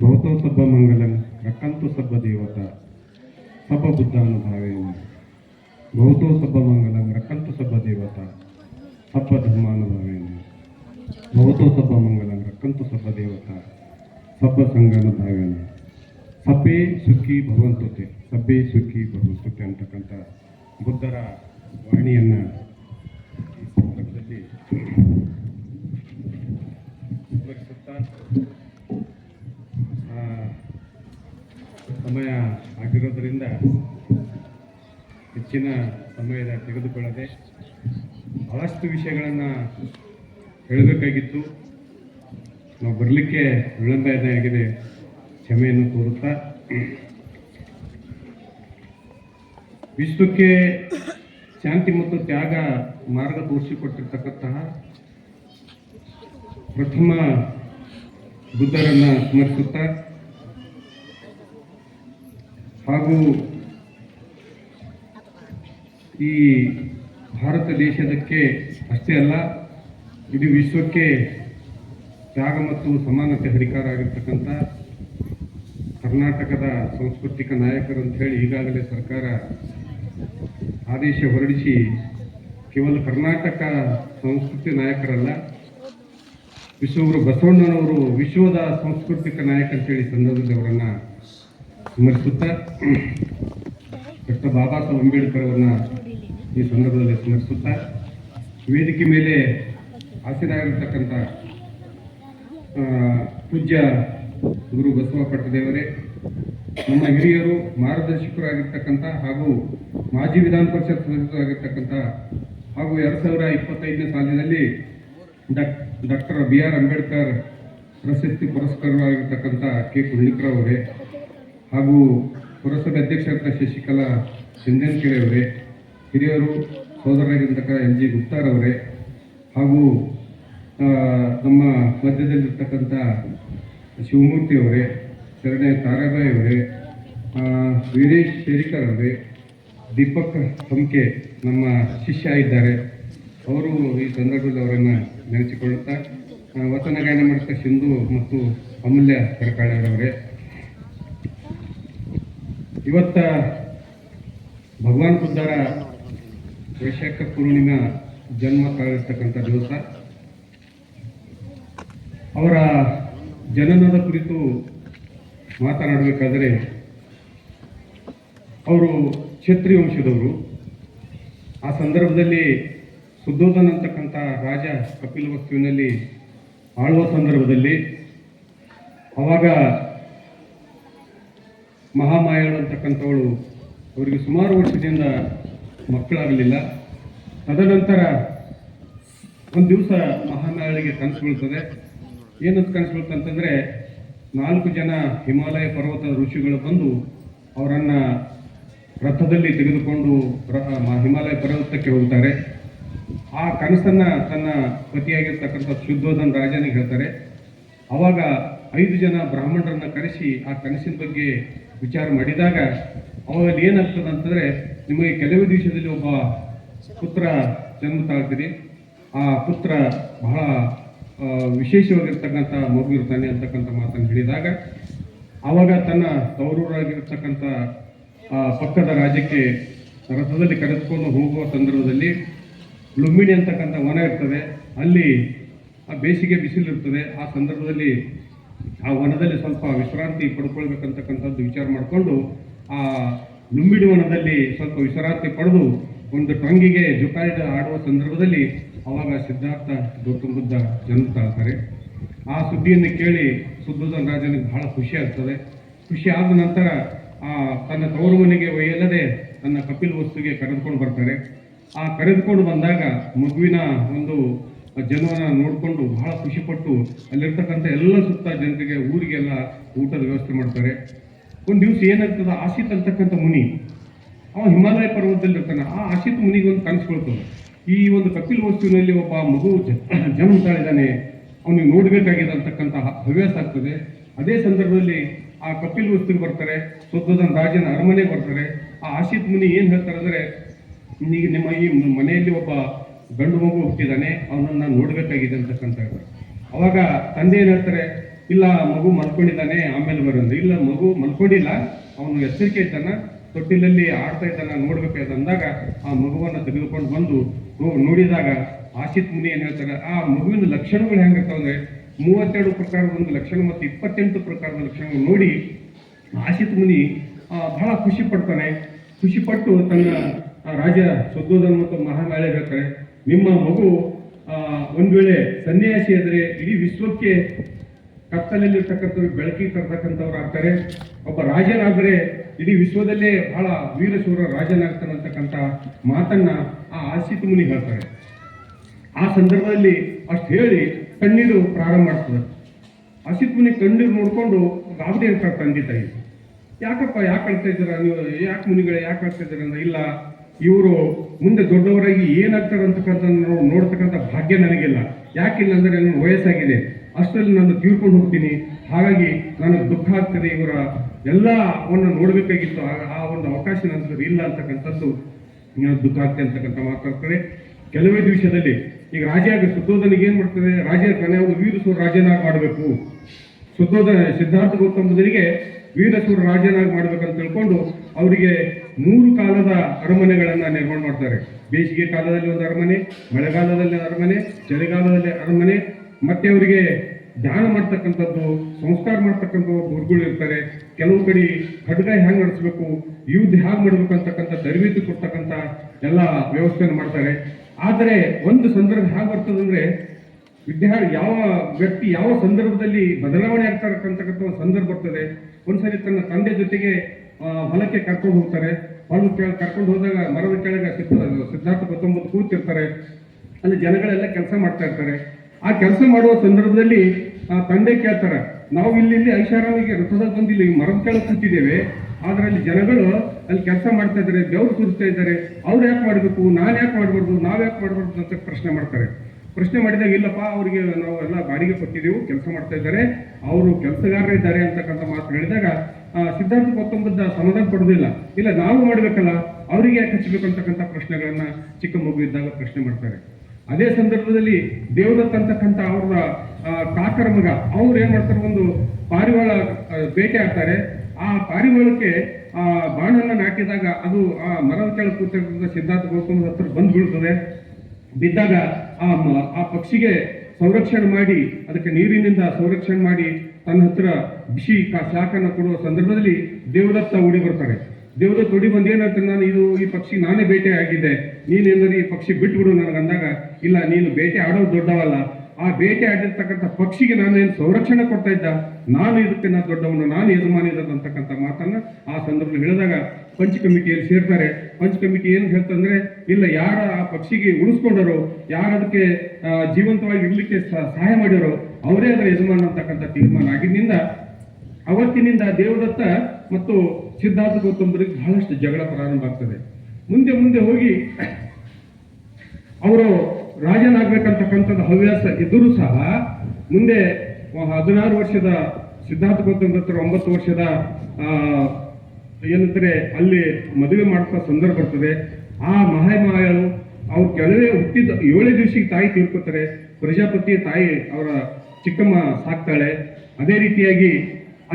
ಭವತೋ ಸಬ್ಬ ಮಂಗಲಂ ರಕ್ಕಂತು ಸಬ್ಬ ದೇವತ, ಸಬ್ಬ ಬುದ್ಧಾನುಭಾವೇನ ಭವತೋ ಸಬ್ಬ ಮಂಗಲಂ ರಕ್ಕಂತು ಸಬ್ಬ ದೇವತ, ಸಬ್ಬ ಧರ್ಮಾನುಭವೇನ ಭವತೋ ಸಬ್ಬ ಮಂಗಲಂ ರಕ್ಕಂತು ಸಬ್ಬ ದೇವತ ಸಬ್ಬೆ ಸುಖಿ ಭವಂತುತೆ, ಸಬ್ಬೆ ಸುಖಿ ಭವಂತುತೆ ಅಂತಕ್ಕಂಥ ಬುದ್ಧರ ವಾಣಿಯನ್ನು ಈ ಸಂದರ್ಭದಲ್ಲಿ ಸಮಯ ಆಗಿರೋದರಿಂದ ಹೆಚ್ಚಿನ ಸಮಯದ ತೆಗೆದುಕೊಳ್ಳದೆ ಬಹಳಷ್ಟು ವಿಷಯಗಳನ್ನು ಹೇಳಬೇಕಾಗಿತ್ತು. ನಾವು ಬರಲಿಕ್ಕೆ ವಿಳಂಬ ಆಗಿದೆ, ಕ್ಷಮೆಯನ್ನು ತೋರುತ್ತಾ ವಿಶ್ವಕ್ಕೆ ಶಾಂತಿ ಮತ್ತು ತ್ಯಾಗ ಮಾರ್ಗ ತೋರಿಸಿಕೊಟ್ಟಿರ್ತಕ್ಕಂತಹ ಪ್ರಥಮ ಬುದ್ಧರನ್ನ ಸ್ಮರಿಸುತ್ತಾ ಹಾಗೂ ಈ ಭಾರತ ದೇಶದಕ್ಕೆ ಅಷ್ಟೇ ಅಲ್ಲ, ಇಡೀ ವಿಶ್ವಕ್ಕೆ ತ್ಯಾಗ ಮತ್ತು ಸಮಾನತೆ ಹರಿಕಾರ ಆಗಿರ್ತಕ್ಕಂಥ ಕರ್ನಾಟಕದ ಸಾಂಸ್ಕೃತಿಕ ನಾಯಕರು ಅಂತ ಹೇಳಿ ಈಗಾಗಲೇ ಸರ್ಕಾರ ಆದೇಶ ಹೊರಡಿಸಿ, ಕೇವಲ ಕರ್ನಾಟಕ ಸಂಸ್ಕೃತಿ ನಾಯಕರಲ್ಲ ವಿಶ್ವಗುರು ಬಸವಣ್ಣನವರು ವಿಶ್ವದ ಸಾಂಸ್ಕೃತಿಕ ನಾಯಕ ಅಂತೇಳಿ ಸಂದರ್ಭದಲ್ಲಿ ಅವರನ್ನ ಸ್ಮರಿಸುತ್ತಾ ಡಾಕ್ಟರ್ ಬಾಬಾ ಸಾಹೇಬ್ ಅಂಬೇಡ್ಕರ್ ಅವರನ್ನ ಈ ಸಂದರ್ಭದಲ್ಲಿ ಸ್ಮರಿಸುತ್ತಾ ವೇದಿಕೆ ಮೇಲೆ ಆಸೀನಾಗಿರ್ತಕ್ಕಂಥ ಆ, ಪೂಜ್ಯ ಗುರು ಬಸವ ಪಟ್ಟದೇವರೇ ನಮ್ಮ ಹಿರಿಯರು ಮಾರ್ಗದರ್ಶಕರಾಗಿರ್ತಕ್ಕಂಥ ಹಾಗೂ ಮಾಜಿ ವಿಧಾನ ಪರಿಷತ್ ಸದಸ್ಯರಾಗಿರ್ತಕ್ಕಂಥ ಹಾಗೂ ಎರಡು ಸಾವಿರ ಇಪ್ಪತ್ತೈದನೇ ಸಾಲಿನಲ್ಲಿ doc doctor B R Ambedkar ಪ್ರಶಸ್ತಿ ಪುರಸ್ಕಾರವಾಗಿರ್ತಕ್ಕಂಥ ಕೆ ಕುಳ್ಳಿಕರ್ ಅವರೇ, ಹಾಗೂ ಪುರಸಭೆ ಅಧ್ಯಕ್ಷರಾದ ಶಶಿಕಲಾ ಸಿಂಧನ್ಕೆರೆ ಅವರೇ, ಹಿರಿಯರು ಸೋದರರಾಗಿರ್ತಕ್ಕ ಎಲ್ ಜಿ ಗುಪ್ತಾರವರೇ ಹಾಗೂ ನಮ್ಮ ಮಧ್ಯದಲ್ಲಿರ್ತಕ್ಕಂಥ ಶಿವಮೂರ್ತಿ ಅವರೇ ಶರಣೆ ತಾರಾಬಾಯಿ ಅವರೇ ವೀರೇಶ್ ಶೇರಿಕರ್ ಅವರೇ, ದೀಪಕ್ ಹಂಕೆ ನಮ್ಮ ಶಿಷ್ಯ ಇದ್ದಾರೆ. ಅವರು ಈ ಸಂದರ್ಭದಲ್ಲಿ ಅವರನ್ನು ನೆನೆಸಿಕೊಳ್ಳುತ್ತಾ ವಚನ ಗಾಯನ ಮಾಡಿದ ಸಿಂಧು ಮತ್ತು ಅಮೂಲ್ಯ ಕರಕಾಳರವರೇ ಇವತ್ತ ಭಗವಾನ್ ಬುದ್ಧರ ವೈಶಾಖ ಕುರುಳಿನ ಜನ್ಮ ತಾಳಿರ್ತಕ್ಕಂಥ ದಿವಸ. ಅವರ ಜನನದ ಕುರಿತು ಮಾತನಾಡಬೇಕಾದರೆ, ಅವರು ಕ್ಷತ್ರಿಯ ವಂಶದವರು. ಆ ಸಂದರ್ಭದಲ್ಲಿ ಸುದ್ದೋಧನ ಅಂತಕ್ಕಂಥ ರಾಜ ಕಪಿಲ್ ವಸ್ತುವಿನಲ್ಲಿ ಆಳುವ ಸಂದರ್ಭದಲ್ಲಿ ಅವಾಗ ಮಹಾಮಾಯಳು ಅಂತಕ್ಕಂಥವಳು ಅವರಿಗೆ ಸುಮಾರು ವರ್ಷದಿಂದ ಮಕ್ಕಳಾಗಲಿಲ್ಲ. ತದನಂತರ ಒಂದು ದಿವಸ ಮಹಾಮಾಯಳಿಗೆ ಕನಸು ಬೀಳ್ತದೆ. ಏನಂತ ಕನಸು ಬೀಳ್ತಂತಂದರೆ ನಾಲ್ಕು ಜನ ಹಿಮಾಲಯ ಪರ್ವತ ಋಷಿಗಳು ಬಂದು ಅವರನ್ನು ರಥದಲ್ಲಿ ತೆಗೆದುಕೊಂಡು ಹಿಮಾಲಯ ಪರ್ವತಕ್ಕೆ ಹೋಗ್ತಾರೆ. ಆ ಕನಸನ್ನ ತನ್ನ ಪತಿಯಾಗಿರ್ತಕ್ಕಂಥ ಶುದ್ಧೋಧನ್ ರಾಜನಿಗೆ ಹೇಳ್ತಾರೆ. ಅವಾಗ ಐದು ಜನ ಬ್ರಾಹ್ಮಣರನ್ನ ಕರೆಸಿ ಆ ಕನಸಿನ ಬಗ್ಗೆ ವಿಚಾರ ಮಾಡಿದಾಗ ಅವಾಗ ಏನಾಗ್ತದೆ ಅಂತಂದರೆ ನಿಮಗೆ ಕೆಲವೇ ದಿವಸದಲ್ಲಿ ಒಬ್ಬ ಪುತ್ರ ಜನ್ಮ ತಾಳ್ತೀರಿ ಆ ಪುತ್ರ ಬಹಳ ವಿಶೇಷವಾಗಿರ್ತಕ್ಕಂಥ ಮಗು ಇರ್ತಾನೆ ಅಂತಕ್ಕಂಥ ಮಾತನ್ನು ಹೇಳಿದಾಗ ಆವಾಗ ತನ್ನ ತವರೂರಾಗಿರ್ತಕ್ಕಂಥ ಪಕ್ಕದ ರಾಜ್ಯಕ್ಕೆ ರಥದಲ್ಲಿ ಕರೆದುಕೊಂಡು ಹೋಗುವ ಸಂದರ್ಭದಲ್ಲಿ ಲುಂಬಿಣಿ ಅಂತಕ್ಕಂಥ ವನ ಇರ್ತದೆ, ಅಲ್ಲಿ ಆ ಬೇಸಿಗೆ ಬಿಸಿಲಿರ್ತದೆ ಆ ಸಂದರ್ಭದಲ್ಲಿ ಆ ವನದಲ್ಲಿ ಸ್ವಲ್ಪ ವಿಶ್ರಾಂತಿ ಪಡ್ಕೊಳ್ಬೇಕಂತಕ್ಕಂಥದ್ದು ವಿಚಾರ ಮಾಡಿಕೊಂಡು ಆ ಲುಂಬಿಡಿ ವನದಲ್ಲಿ ಸ್ವಲ್ಪ ವಿಶ್ರಾಂತಿ ಪಡೆದು ಒಂದು ಟೊಂಗಿಗೆ ಜುಕಾಯಿಡ ಆಡುವ ಸಂದರ್ಭದಲ್ಲಿ ಅವಾಗ ಸಿದ್ಧಾರ್ಥ ಗೌತಮ ಬುದ್ಧ ಜನ್ಮ ತಾಳ್ತಾರೆ. ಆ ಸುದ್ದಿಯನ್ನು ಕೇಳಿ ಸುದ್ದನ ರಾಜನಿಗೆ ಬಹಳ ಖುಷಿ ಆಗ್ತದೆ. ಖುಷಿ ಆದ ನಂತರ ಆ ತನ್ನ ತವರು ಮನೆಗೆ ಒಯ್ಯಲ್ಲದೆ ತನ್ನ ಕಪಿಲ್ ವಸ್ತುಗೆ ಕರೆದುಕೊಂಡು ಬರ್ತಾರೆ. ಆ ಕರೆದುಕೊಂಡು ಬಂದಾಗ ಮಗುವಿನ ಒಂದು ಜನವನ್ನ ನೋಡಿಕೊಂಡು ಬಹಳ ಖುಷಿಪಟ್ಟು ಅಲ್ಲಿರ್ತಕ್ಕಂಥ ಎಲ್ಲ ಸುತ್ತ ಜನರಿಗೆ ಊರಿಗೆಲ್ಲ ಊಟದ ವ್ಯವಸ್ಥೆ ಮಾಡ್ತಾರೆ. ಒಂದು ದಿವಸ ಏನಾಗ್ತದೆ? ಆಶಿತ್ ಅಂತಕ್ಕಂಥ ಮುನಿ. ಅವ ಹಿಮಾಲಯ ಪರ್ವತದಲ್ಲಿ ಇರ್ತಾನೆ ಆ ಆಶಿತ್ ಮುನಿಗೆ ಒಂದು ಕನಸ್ಕೊಳ್ತಾನೆ ಈ ಒಂದು ಕಪಿಲ್ ವಸ್ತುವಿನಲ್ಲಿ ಒಬ್ಬ ಮಗು ಜನ್ಮ ತಾಳಿದಾನೆ ಅವನಿಗೆ ನೋಡಬೇಕಾಗಿದೆ ಅಂತಕ್ಕಂಥ ಹವ್ಯಾಸ ಆಗ್ತದೆ. ಅದೇ ಸಂದರ್ಭದಲ್ಲಿ ಆ ಕಪಿಲ್ ವಸ್ತುಗೆ ಬರ್ತಾರೆ. ಸುದ್ದದ ರಾಜನ ಅರಮನೆ ಬರ್ತಾರೆ. ಆ ಆಶಿತ್ ಮುನಿ ಏನು ಹೇಳ್ತಾರೆ ಅಂದ್ರೆ ಈಗ ನಿಮ್ಮ ಈ ಮನೆಯಲ್ಲಿ ಒಬ್ಬ ಗಂಡು ಮಗು ಹುಟ್ಟಿದಾನೆ ನಾನು ನೋಡಬೇಕಾಗಿದೆ ಅಂತಕ್ಕಂಥ ಅವಾಗ ತಂದೆ ಏನು ಹೇಳ್ತಾರೆ, ಇಲ್ಲ, ಮಗು ಮಲ್ಕೊಂಡಿದ್ದಾನೆ, ಆಮೇಲೆ ಬರೋದು ಇಲ್ಲ, ಮಗು ಮಲ್ಕೊಂಡಿಲ್ಲ, ಅವನು ಎಚ್ಚರಿಕೆ ಇದ್ದಾನ, ತೊಟ್ಟಿಲಲ್ಲಿ ಆಡ್ತಾ ಇದ್ದಾನ, ನೋಡ್ಬೇಕು ಅಂದಾಗ ಆ ಮಗುವನ್ನ ತೆಗೆದುಕೊಂಡು ಬಂದು ನೋಡಿದಾಗ ಆಶಿತ್ ಮುನಿ ಏನು ಹೇಳ್ತಾರೆ, ಆ ಮಗುವಿನ ಲಕ್ಷಣಗಳು ಹೆಂಗಿರ್ತಾವ ಅಂದ್ರೆ, ಮೂವತ್ತೆರಡು ಪ್ರಕಾರದ ಒಂದು ಲಕ್ಷಣ ಮತ್ತು ಇಪ್ಪತ್ತೆಂಟು ಪ್ರಕಾರದ ಲಕ್ಷಣಗಳು ನೋಡಿ ಆಶಿತ್ ಮುನಿ ಬಹಳ ಖುಷಿ ಪಡ್ತಾನೆ. ಖುಷಿ ಪಟ್ಟು ತನ್ನ ಆ, ರಾಜ ಸುದ್ದೋಧನ ಮತ್ತು ಮಹಾಮಾಳೆ ಬೇಕಾರೆ ನಿಮ್ಮ ಮಗು ಒಂದು ವೇಳೆ ಸನ್ಯಾಸಿ ಆದರೆ ಇಡೀ ವಿಶ್ವಕ್ಕೆ ಕತ್ತಲಲ್ಲಿರ್ತಕ್ಕಂಥವ್ರು ಬೆಳಕಿಗೆ ತರ್ತಕ್ಕಂಥವ್ರು ಆಗ್ತಾರೆ. ಒಬ್ಬ ರಾಜನಾದ್ರೆ ಇಡೀ ವಿಶ್ವದಲ್ಲೇ ಬಹಳ ವೀರಶೂರ ರಾಜನಾಗ್ತಾನೆ ಅಂತಕ್ಕಂಥ ಮಾತನ್ನ ಆ ಆಶಿತ ಮುನಿ ಹೇಳ್ತಾರೆ. ಆ ಸಂದರ್ಭದಲ್ಲಿ ಅಷ್ಟು ಹೇಳಿ ಕಣ್ಣೀರು ಪ್ರಾರಂಭ ಮಾಡ್ತದೆ. ಆಸಿತ್ ಮುನಿ ಕಣ್ಣೀರು ನೋಡಿಕೊಂಡು ಗಾಬರಿ ಇರ್ತಾರೆ ತಂದೆ ತಾಯಿ ಯಾಕಪ್ಪ ಯಾಕೆ ಅಳ್ತಾ ಇದ್ದೀರಾ ನೀವು? ಯಾಕೆ ಮುನಿಗಳೇ ಯಾಕೆ ಅಳ್ತಾ ಇದ್ದೀರಾ ಇಲ್ಲ ಇವರು ಮುಂದೆ ದೊಡ್ಡವರಾಗಿ ಏನಾಗ್ತಾರೆ ಅಂತಕ್ಕಂಥ ನಾವು ನೋಡ್ತಕ್ಕಂಥ ಭಾಗ್ಯ ನನಗಿಲ್ಲ. ಯಾಕಿಲ್ಲ ಅಂದರೆ ನನ್ನ ವಯಸ್ಸಾಗಿದೆ. ಅಷ್ಟರಲ್ಲಿ ನಾನು ತೀರ್ಕೊಂಡು ಹೋಗ್ತೀನಿ. ಹಾಗಾಗಿ ನನಗೆ ದುಃಖ ಆಗ್ತದೆ. ಇವರ ಎಲ್ಲ ಅವನ್ನ ನೋಡಬೇಕಾಗಿತ್ತು. ಆ- ಒಂದು ಅವಕಾಶ ನನ್ನ ಇಲ್ಲ ಅಂತಕ್ಕಂಥದ್ದು ದುಃಖ ಆಗ್ತದೆ ಅಂತಕ್ಕಂಥ ಮಾತಾಡ್ತಾರೆ ಕೆಲವೇ ದಿವಸದಲ್ಲಿ ಈಗ ರಾಜ್ಯಾಗ ಸುದ್ದೋಧನಿಗೆ ಏನು ಮಾಡ್ತದೆ? ರಾಜ ಅವರು ಒಂದು ವೀರಸೂರ ರಾಜನಾಗಿ ಮಾಡಬೇಕು. ಸುದ್ದೋಧನ ಸಿದ್ಧಾರ್ಥ ಗೌತಮ ಬದಲಿಗೆ ವೀರಸೂರ ರಾಜನಾಗಿ ಮಾಡ್ಬೇಕಂತ ತಿಳ್ಕೊಂಡು ಅವರಿಗೆ ಮೂರು ಕಾಲದ ಅರಮನೆಗಳನ್ನ ನಿರ್ಮಾಣ ಮಾಡ್ತಾರೆ. ಬೇಸಿಗೆ ಕಾಲದಲ್ಲಿ ಒಂದು ಅರಮನೆ, ಮಳೆಗಾಲದಲ್ಲಿ ಅರಮನೆ, ಚಳಿಗಾಲದಲ್ಲಿ ಅರಮನೆ, ಮತ್ತೆ ಅವರಿಗೆ ದಾನ ಮಾಡ್ತಕ್ಕಂಥದ್ದು, ಸಂಸ್ಕಾರ ಮಾಡ್ತಕ್ಕಂಥ ಗುರುಗಳು ಇರ್ತಾರೆ. ಕೆಲವು ಕಡೆ ಖಡ್ಗ ಹ್ಯಾಂಗ್ ನಡೆಸ್ಬೇಕು ಯುದ್ಧ ಹ್ಯಾಂಗ್ ಮಾಡ್ಬೇಕು ಅಂತಕ್ಕಂಥ ತರಬೇತಿ ಕೊಡ್ತಕ್ಕಂಥ ಎಲ್ಲ ವ್ಯವಸ್ಥೆಯನ್ನು ಮಾಡ್ತಾರೆ. ಆದರೆ ಒಂದು ಸಂದರ್ಭ ಹ್ಯಾಂಗ್ ಬರ್ತದಂದ್ರೆ ವಿದ್ಯಾರ್ಥಿ ಯಾವ ವ್ಯಕ್ತಿ ಯಾವ ಸಂದರ್ಭದಲ್ಲಿ ಬದಲಾವಣೆ ಆಗ್ತಾರಕ್ಕಂತಕ್ಕಂಥ ಒಂದು ಸಂದರ್ಭ ಬರ್ತದೆ. ಒಂದ್ಸರಿ ತನ್ನ ತಂದೆ ಜೊತೆಗೆ ಹೊಲಕ್ಕೆ ಕರ್ಕೊಂಡು ಹೋಗ್ತಾರೆ. ಹೊಲದ ಕೆಳ ಕರ್ಕೊಂಡು ಹೋದಾಗ ಮರದ ಕೆಳಗೆ ಸಿದ್ಧ, ಸಿದ್ಧಾರ್ಥ ಗೌತಮಬುದ್ಧ ಕೂತಿರ್ತಾರೆ. ಅಲ್ಲಿ ಜನಗಳೆಲ್ಲ ಕೆಲಸ ಮಾಡ್ತಾ ಇರ್ತಾರೆ. ಆ ಕೆಲಸ ಮಾಡುವ ಸಂದರ್ಭದಲ್ಲಿ ಆ ತಂದೆ ಕೇಳ್ತಾರೆ, ನಾವು ಇಲ್ಲಿ ಇಲ್ಲಿ ಐಷಾರಾಮಿಗೆ ರಥದಲ್ಲಿ ಬಂದಿಲ್ಲ, ಈ ಮರದ ಕೆಳಗೆ ಕೂತಿದ್ದೇವೆ. ಆದ್ರೆ ಅಲ್ಲಿ ಜನಗಳು ಅಲ್ಲಿ ಕೆಲಸ ಮಾಡ್ತಾ ಇದ್ದಾರೆ ಬೆವರು ಸುರಿಸ್ತಾ ಇದ್ದಾರೆ. ಅವ್ರು ಯಾಕೆ ಮಾಡಬೇಕು? ನಾನು ಯಾಕೆ ಮಾಡಬಾರ್ದು? ನಾವ್ ಯಾಕೆ ಮಾಡಬಾರ್ದು? ಅಂತ ಪ್ರಶ್ನೆ ಮಾಡ್ತಾರೆ. ಪ್ರಶ್ನೆ ಮಾಡಿದಾಗ, ಇಲ್ಲಪ್ಪ, ಅವರಿಗೆ ನಾವು ಎಲ್ಲ ಬಾಡಿಗೆ ಕೊಟ್ಟಿದ್ದೆವು, ಕೆಲಸ ಮಾಡ್ತಾ ಇದ್ದಾರೆ. ಅವರು ಕೆಲಸಗಾರರೇ ಇದ್ದಾರೆ ಅಂತಕ್ಕಂಥ ಮಾತು ಹೇಳಿದಾಗ ಸಿದ್ಧಾರ್ಥ ಗೌತಮಬುದ್ಧ ಸಮಾಧಾನ ಪಡೋದಿಲ್ಲ. ಇಲ್ಲ, ನಾವು ಮಾಡಬೇಕಲ್ಲ, ಅವರಿಗೆ ಯಾಕೆ ಹಚ್ಚಬೇಕು ಅಂತಕ್ಕಂಥ ಪ್ರಶ್ನೆಗಳನ್ನ ಚಿಕ್ಕ ಮಗು ಇದ್ದಾಗ ಪ್ರಶ್ನೆ ಮಾಡ್ತಾರೆ. ಅದೇ ಸಂದರ್ಭದಲ್ಲಿ ದೇವದತ್ತ ಅಂತಕ್ಕಂಥ ಅವರ ಕಾಕರ ಮಗ, ಅವ್ರು ಏನ್ ಮಾಡ್ತಾರೆ, ಒಂದು ಪಾರಿವಾಳ ಬೇಟೆ ಆಡ್ತಾರೆ. ಆ ಪಾರಿವಾಳಕ್ಕೆ, ಆ, ಬಾಣನ್ನ ನಾಟಿದಾಗ ಅದು, ಆ, ಮರದ ಕೆಳಗೆ ಕೂತಿರ್ತಕ್ಕಂಥ ಸಿದ್ಧಾರ್ಥ ಗೌತಮ ಹತ್ರ ಬಂದು ಬೀಳ್ತದೆ. ಬಿದ್ದಾಗ ಆ ಆ ಪಕ್ಷಿಗೆ ಸಂರಕ್ಷಣೆ ಮಾಡಿ, ಅದಕ್ಕೆ ನೀರಿನಿಂದ ಸಂರಕ್ಷಣೆ ಮಾಡಿ ತನ್ನ ಹತ್ರ ಬಿಸಿ ಶಾಖನ ಕೊಡುವ ಸಂದರ್ಭದಲ್ಲಿ ದೇವದತ್ತ ಓಡಿ ಬರ್ತಾರೆ. ದೇವದತ್ತ ಓಡಿ ಬಂದು ಏನಂತ ನಾನು ಇದು ಈ ಪಕ್ಷಿ ನಾನೇ ಬೇಟೆ ಆಗಿದ್ದೆ. ನೀನೇನಾದ್ರೂ ಈ ಪಕ್ಷಿ ಬಿಟ್ಬಿಡು ನನಗೆ ಅಂದಾಗ, ಇಲ್ಲ, ನೀನು ಬೇಟೆ ಆಡೋದು ದೊಡ್ಡವಲ್ಲ. ಆ ಬೇಟೆ ಆಡಿರ್ತಕ್ಕಂಥ ಪಕ್ಷಿಗೆ ನಾನೇನು ಸಂರಕ್ಷಣೆ ಕೊಡ್ತಾ ಇದ್ದ? ನಾನು ಇದಕ್ಕೆ ನಾ ದೊಡ್ಡವನು, ನಾನು ಯಜಮಾನಿ ಇರೋದು ಮಾತನ್ನು ಆ ಸಂದರ್ಭದಲ್ಲಿ ಹೇಳಿದಾಗ ಪಂಚ ಕಮಿಟಿಯಲ್ಲಿ ಸೇರ್ತಾರೆ. ಪಂಚ ಕಮಿಟಿ ಏನು ಹೇಳ್ತಂದ್ರೆ, ಇಲ್ಲ, ಯಾರ ಆ ಪಕ್ಷಿಗೆ ಉಳಿಸ್ಕೊಂಡರೋ, ಯಾರು ಅದಕ್ಕೆ ಜೀವಂತವಾಗಿ ಇರಲಿಕ್ಕೆ ಸಹಾಯ ಮಾಡಿರೋ, ಅವರೇ ಅದರ ಯಜಮಾನ ಅಂತಕ್ಕಂಥ ತೀರ್ಮಾನ ಆಗಿದ್ದರಿಂದ ಅವತ್ತಿನಿಂದ ದೇವದತ್ತ ಮತ್ತು ಸಿದ್ಧಾರ್ಥ ಗೌತಮರಿಗೆ ಬಹಳಷ್ಟು ಜಗಳ ಪ್ರಾರಂಭ ಆಗ್ತದೆ. ಮುಂದೆ ಮುಂದೆ ಹೋಗಿ ಅವರು ರಾಜನಾಗಬೇಕಂತಕ್ಕಂಥದ್ದು ಹವ್ಯಾಸ ಇದ್ದರೂ ಸಹ ಮುಂದೆ ಹದಿನಾರು ವರ್ಷದ ಸಿದ್ಧಾರ್ಥ ಗೌತಮ ಹತ್ರ ಒಂಬತ್ತು ವರ್ಷದ ಏನಂತಾರೆ, ಅಲ್ಲಿ ಮದುವೆ ಮಾಡ್ತಾ ಸಂದರ್ಭ ಬರ್ತದೆ. ಆ ಮಹಾಮಾಯರು ಅವ್ರು ಕೆಲವೇ ಹುಟ್ಟಿದ ಏಳೇ ದಿವಸಕ್ಕೆ ತಾಯಿ ತೀರ್ಕೊತಾರೆ. ಪ್ರಜಾಪತಿ ತಾಯಿ ಅವರ ಚಿಕ್ಕಮ್ಮ ಸಾಕ್ತಾಳೆ. ಅದೇ ರೀತಿಯಾಗಿ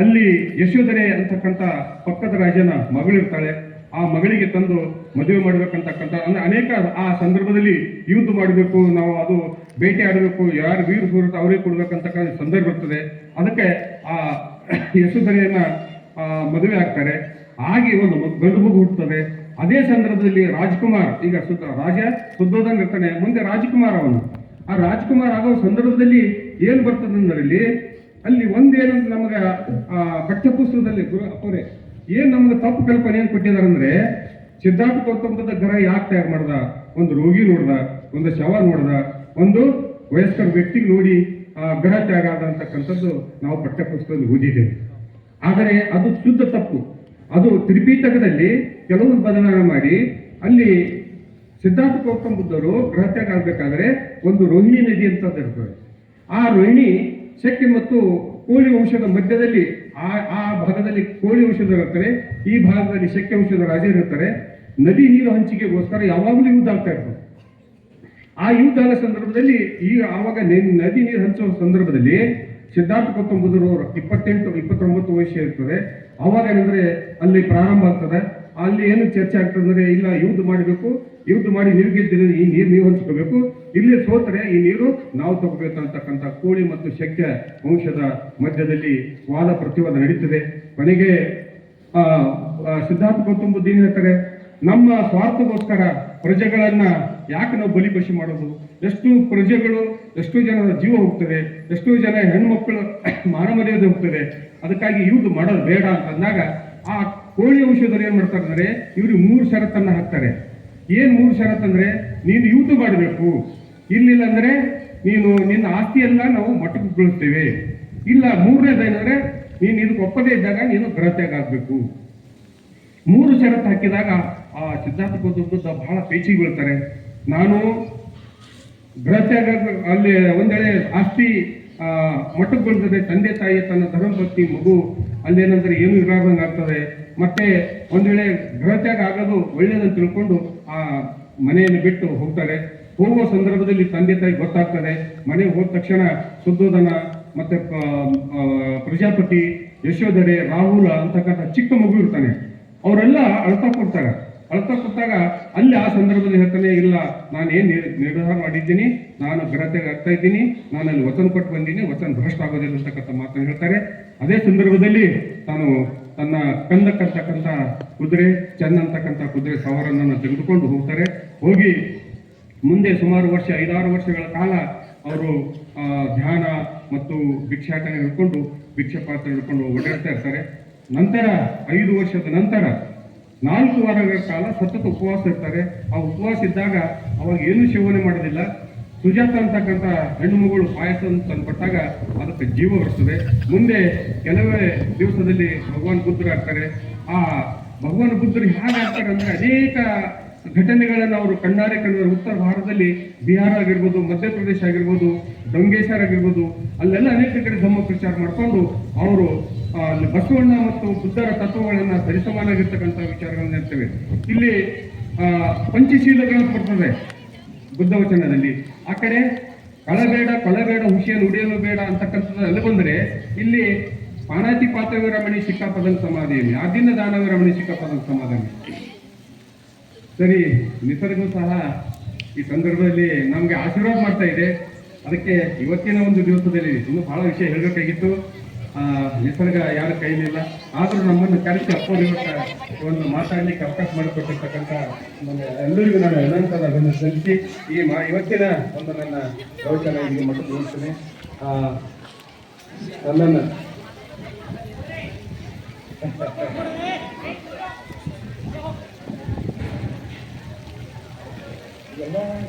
ಅಲ್ಲಿ ಯಶೋಧರೆ ಅಂತಕ್ಕಂಥ ಪಕ್ಕದ ರಾಜನ ಮಗಳಿರ್ತಾಳೆ ಆ ಮಗಳಿಗೆ ತಂದು ಮದುವೆ ಮಾಡಬೇಕಂತಕ್ಕಂಥ, ಅಂದ್ರೆ ಅನೇಕ ಆ ಸಂದರ್ಭದಲ್ಲಿ ಯುದ್ಧ ಮಾಡಬೇಕು, ನಾವು ಅದು ಬೇಟೆ ಆಡಬೇಕು, ಯಾರು ವೀರ ಸೂರತ ಅವರಿಗೆ ಕೊಡ್ಬೇಕಂತಕ್ಕಂಥ ಸಂದರ್ಭ ಇರ್ತದೆ. ಅದಕ್ಕೆ ಆ ಯಶೋಧರೆಯನ್ನ ಮದುವೆ ಆಗ್ತಾರೆ. ಹಾಗೆ ಒಂದು ಗಂಡು ಮಗು ಹುಟ್ಟುತ್ತದೆ ಅದೇ ಸಂದರ್ಭದಲ್ಲಿ ರಾಜ್ಕುಮಾರ್, ಈಗ ಸುತ್ತ ರಾಜ ಸುದ್ದೋದಂಗ ಇರ್ತಾನೆ. ಮುಂದೆ ರಾಜ್ಕುಮಾರ್ ಅವನು. ಆ ರಾಜ್ಕುಮಾರ್ ಆಗೋ ಸಂದರ್ಭದಲ್ಲಿ ಏನ್ ಬರ್ತದೆ ಅಂದ್ರೆ ಇಲ್ಲಿ ಅಲ್ಲಿ ಒಂದೇನು ನಮಗೆ ಆ, ಪಠ್ಯಪುಸ್ತಕದಲ್ಲಿ ಗುರು ಅಪ್ಪರೇ ಏನ್ ನಮ್ಗೆ ತಪ್ಪು ಕಲ್ಪನೆ ಏನ್ ಕೊಟ್ಟಿದ್ದಾರೆ ಅಂದ್ರೆ ಸಿದ್ಧಾರ್ಥ ಗೌತಮದ ಗ್ರಹ ಯಾಕೆ ತಯಾರು ಮಾಡ್ದ? ಒಂದು ರೋಗಿ ನೋಡ್ದ ಒಂದು ಶವ ನೋಡ್ದ ಒಂದು ವಯಸ್ಕರ ವ್ಯಕ್ತಿಗೆ ನೋಡಿ ಆ ಗ್ರಹ ಆದ ಅಂತಕ್ಕಂಥದ್ದು ನಾವು ಪಠ್ಯಪುಸ್ತಕದಲ್ಲಿ ಓದಿದ್ದೇವೆ. ಆದರೆ ಅದು ಶುದ್ಧ ತಪ್ಪು. ಅದು ತ್ರಿಪೀಠಕದಲ್ಲಿ ಕೆಲವು ಬದಲಾವಣೆ ಮಾಡಿ ಅಲ್ಲಿ ಸಿದ್ಧಾರ್ಥ ಗೌತಮ ಬುದ್ಧರು ಗ್ರಹತ್ಯಾಗ ಆಗಬೇಕಾದ್ರೆ ಒಂದು ರೋಹಿಣಿ ನದಿ ಅಂತ ಇರ್ತದೆ ಆ ರೋಹಿಣಿ ಶಕ್ತಿ ಮತ್ತು ಕೋಳಿ ವಂಶದ ಮಧ್ಯದಲ್ಲಿ ಆ ಆ ಭಾಗದಲ್ಲಿ ಕೋಳಿ ವಂಶದವರು ಇರ್ತಾರೆ, ಈ ಭಾಗದಲ್ಲಿ ಶಕ್ತಿ ವಂಶದ ರಾಜರು ಇರ್ತಾರೆ. ನದಿ ನೀರು ಹಂಚಿಕೆಗೋಸ್ಕರ ಯಾವಾಗಲೂ ಯುದ್ಧ ಆಗ್ತಾ ಇರ್ತದೆ. ಆ ಯುದ್ಧದ ಸಂದರ್ಭದಲ್ಲಿ ಈ ಆವಾಗ ನದಿ ನೀರು ಹಂಚುವ ಸಂದರ್ಭದಲ್ಲಿ ಸಿದ್ಧಾರ್ಥ ಗೌತಮ್ ಅವರು ಇಪ್ಪತ್ತೆಂಟು, ಇಪ್ಪತ್ತೊಂಬತ್ತು ವಯಸ್ಸು ಇರ್ತದೆ. ಅವಾಗ ಏನಂದ್ರೆ ಅಲ್ಲಿ ಪ್ರಾರಂಭ ಆಗ್ತದೆ. ಅಲ್ಲಿ ಏನು ಚರ್ಚೆ ಆಗ್ತದೆ ಅಂದ್ರೆ ಇಲ್ಲ, ಯುದ್ಧ ಮಾಡಬೇಕು, ಯುದ್ಧ ಮಾಡಿ ನೀರು ಗೆದ್ದಿರಿ ಈ ನೀರು ನೀವು ಹಂಚ್ಕೋಬೇಕು. ಇಲ್ಲಿ ಸೋತರೆ, ಈ ನೀರು ನಾವು ತಗೋಬೇಕು ಅಂತಕ್ಕಂಥ ಕೋಳಿ ಮತ್ತು ಶಕ್ಯ ವಂಶದ ಮಧ್ಯದಲ್ಲಿ ವಾದ ಪ್ರತಿವಾದ ನಡೀತದೆ. ಕೊನೆಗೆ ಸಿದ್ಧಾರ್ಥ ಗೌತಮ್ ಹೇಳ್ತಾರೆ? ನಮ್ಮ ಸ್ವಾರ್ಥಗೋಸ್ಕರ ಪ್ರಜೆಗಳನ್ನ ಯಾಕೆ ನಾವು ಬಲಿಪಶು ಮಾಡೋದು? ಎಷ್ಟು ಪ್ರಜೆಗಳು ಎಷ್ಟು ಜನರ ಜೀವ ಹೋಗ್ತದೆ, ಎಷ್ಟು ಜನ ಹೆಣ್ಮಕ್ಕಳು ಮಾನ ಮರ್ಯಾದೆ ಹೋಗ್ತದೆ. ಅದಕ್ಕಾಗಿ ಯುದ್ಧ ಮಾಡೋದು ಬೇಡ ಅಂತ ಅಂದಾಗ, ಆ ಕೋಳಿ ಔಷಧರು ಏನ್ ಮಾಡ್ತಾರೆ ಅಂದ್ರೆ, ಇವ್ರಿಗೆ ಮೂರು ಷರತ್ತನ್ನ ಹಾಕ್ತಾರೆ. ಏನ್ ಮೂರು ಷರತ್ ಅಂದ್ರೆ ನೀನು ಯುದ್ಧ ಮಾಡಬೇಕು. ಇಲ್ಲಿಲ್ಲ ಅಂದ್ರೆ ನೀನು ನಿನ್ನ ಆಸ್ತಿ ನಾವು ನಾವು ಮಟ್ಟಕ್ಕೊಳ್ತೇವೆ ಇಲ್ಲ ಮೂರನೇದೇನಂದ್ರೆ ನೀನು ಇದಕ್ಕೆ ಒಪ್ಪದೇ ಇದ್ದಾಗ ನೀನು ಗ್ರಹತ್ಯಾಗ ಆಗ್ಬೇಕು ಮೂರು ಷರತ್ತು ಹಾಕಿದಾಗ ಆ ಸಿದ್ಧಾರ್ಥ ಗೌತಮ ಬಹಳ ಪೇಚಿಗೆ ಬೀಳ್ತಾರೆ. ನಾನು ಗ್ರಹತ್ಯಾಗ ಅಲ್ಲಿ ಒಂದೇಳೆ ಆಸ್ತಿ ಮಟ್ಟಕ್ಕೆ ಬೀಳ್ತದೆ ತಂದೆ ತಾಯಿ, ತನ್ನ ಧರ್ಮಪತ್ನಿ ಮಗು, ಅಲ್ಲೇನಂದ್ರೆ ಏನು ಇರಾದಂಗೆ ಮತ್ತೆ ಒಂದ್ ವೇಳೆ ಗೃಹತ್ಯಾಗ ಆಗೋದು ಒಳ್ಳೇದಂತ ತಿಳ್ಕೊಂಡು ಆ ಮನೆಯನ್ನು ಬಿಟ್ಟು ಹೋಗ್ತಾರೆ. ಹೋಗುವ ಸಂದರ್ಭದಲ್ಲಿ ತಂದೆ ತಾಯಿ ಗೊತ್ತಾಗ್ತದೆ. ಮನೆ ಹೋದ ತಕ್ಷಣ ಸುದ್ದೋಧನ ಮತ್ತೆ ಪ್ರಜಾಪತಿ ಯಶೋಧರೆ, ರಾಹುಲ ಅಂತಕ್ಕಂಥ ಚಿಕ್ಕ ಮಗು ಇರ್ತಾನೆ. ಅವರೆಲ್ಲ ಅಳ್ತಾ ಕೊಡ್ತಾರೆ. ಅಳ್ತಾ ಕೊಟ್ಟಾಗ ಅಲ್ಲಿ ಆ ಸಂದರ್ಭದಲ್ಲಿ ಹೇಳ್ತಾನೆ, ಇಲ್ಲ, ನಾನು ಏನು ನಿರ್- ನಿರ್ಧಾರ ಮಾಡಿದ್ದೀನಿ, ನಾನು ಘನತೆಗೆ ಆಗ್ತಾ ಇದ್ದೀನಿ ನಾನು ಅಲ್ಲಿ ವಚನ ಕೊಟ್ಟು ಬಂದೀನಿ ವಚನ ಭ್ರಷ್ಟ ಆಗೋದಿಲ್ಲ ಅಂತಕ್ಕಂಥ ಮಾತನ್ನು ಹೇಳ್ತಾರೆ. ಅದೇ ಸಂದರ್ಭದಲ್ಲಿ ತಾನು ತನ್ನ ಕಂದಕ್ಕಂತಕ್ಕಂಥ ಕುದುರೆ ಚೆನ್ನಂತಕ್ಕಂಥ ಕುದುರೆ ಸವಾರನನ್ನು ತೆಗೆದುಕೊಂಡು ಹೋಗ್ತಾರೆ. ಹೋಗಿ ಮುಂದೆ ಸುಮಾರು ವರ್ಷ ಐದಾರು ವರ್ಷಗಳ ಕಾಲ ಅವರು ಆ, ಧ್ಯಾನ ಮತ್ತು ಭಿಕ್ಷಾಟನೆ ಹಿಡ್ಕೊಂಡು ಭಿಕ್ಷೆ ಪಾತ್ರ ಹಿಡ್ಕೊಂಡು ಓಡಾಡ್ತಾ ಇರ್ತಾರೆ. ನಂತರ ಐದು ವರ್ಷದ ನಂತರ ನಾಲ್ಕು ವಾರಗಳ ಕಾಲ ಸತತ ಉಪವಾಸ ಇರ್ತಾರೆ. ಆ ಉಪವಾಸ ಇದ್ದಾಗ ಅವಾಗ ಏನು ಸೇವನೆ ಮಾಡೋದಿಲ್ಲ. ಸುಜಾತ ಅಂತಕ್ಕಂಥ ಹೆಣ್ಣು ಮಗಳು ಪಾಯಸ ಅಂತ ಕೊಟ್ಟಾಗ ಅದಕ್ಕೆ ಜೀವ ಬರ್ತದೆ ಮುಂದೆ ಕೆಲವೇ ದಿವಸದಲ್ಲಿ ಭಗವಾನ್ ಬುದ್ಧರಾಗ್ತಾರೆ. ಆ ಭಗವಾನ್ ಬುದ್ಧರು ಹೇಗಾಗ್ತಾರೆ ಅಂದ್ರೆ ಅನೇಕ ಘಟನೆಗಳನ್ನು ಅವರು ಕಣ್ಣಾರೆ ಕಂಡರು ಉತ್ತರ ಭಾರತದಲ್ಲಿ ಬಿಹಾರ ಆಗಿರ್ಬೋದು, ಮಧ್ಯಪ್ರದೇಶ ಆಗಿರ್ಬೋದು ಡೊಂಗೇಶ್ವರ ಆಗಿರ್ಬೋದು, ಅಲ್ಲೆಲ್ಲ ಅನೇಕ ಕಡೆ ಧಮ್ಮ ಪ್ರಚಾರ ಮಾಡಿಕೊಂಡು ಅವರು ಬಸವಣ್ಣ ಮತ್ತು ಬುದ್ಧರ ತತ್ವಗಳನ್ನ ಸರಿಸಮಾನಾಗಿರ್ತಕ್ಕಂಥ ವಿಚಾರಗಳನ್ನ ಇರ್ತವೆ ಇಲ್ಲಿ ಪಂಚಶೀಲಗಳು ಬರ್ತದೆ ಬುದ್ಧ ವಚನದಲ್ಲಿ. ಆ ಕಡೆ ಕಳಬೇಡ, ಕೊಳಬೇಡ ಹುಷಿಯನ್ನು ಉಡಿಯಲು ಬೇಡ ಅಂತಕ್ಕಂಥದ್ದು ಅಲ್ಲಿ ಬಂದರೆ ಇಲ್ಲಿ ಪಾಣಾತಿ ಪಾತವಿರಮಣಿ ವಿರಮಣಿ ಶಿಕ್ಕಾಪದಂಗ ಸಮಾಧಿಯಲ್ಲಿ ಆದಿನ ದಾನವಿರಮಣಿ ವಿರಮಣಿ ಶಿಕ್ಕಾಪದಂಗ ಸಮಾಧಾನ ಸರಿ ನಿಸರ್ಗೂ ಸಹ ಈ ಸಂದರ್ಭದಲ್ಲಿ ನಮಗೆ ಆಶೀರ್ವಾದ ಮಾಡ್ತಾ ಇದೆ. ಅದಕ್ಕೆ ಇವತ್ತಿನ ಒಂದು ದಿವಸದಲ್ಲಿ ಇನ್ನು ಬಹಳ ವಿಷಯ ಹೇಳಬೇಕಾಗಿತ್ತು. ನಿಸರ್ಗ ಯಾರ ಕೈಲಿಲ್ಲ. ಆದರೂ ನಮ್ಮನ್ನು ಕರೆಸಿ ಅಪ್ಪೋರಿವತ್ತ ಒಂದು ಮಾತಾಡಲಿಕ್ಕೆ ಅವಕಾಶ ಮಾಡಿಕೊಟ್ಟಿರ್ತಕ್ಕಂಥ ಎಲ್ಲರಿಗೂ ನಾನು ಅನಂತರ ಅದನ್ನು ಸಲ್ಲಿಸಿ ಈ ಮಾ ಇವತ್ತಿನ ಒಂದು ನನ್ನ ಇಲ್ಲಿಗೆ ಮುಗಿಸ್ತೇನೆ ಆ, ನನ್ನನ್ನು the Lord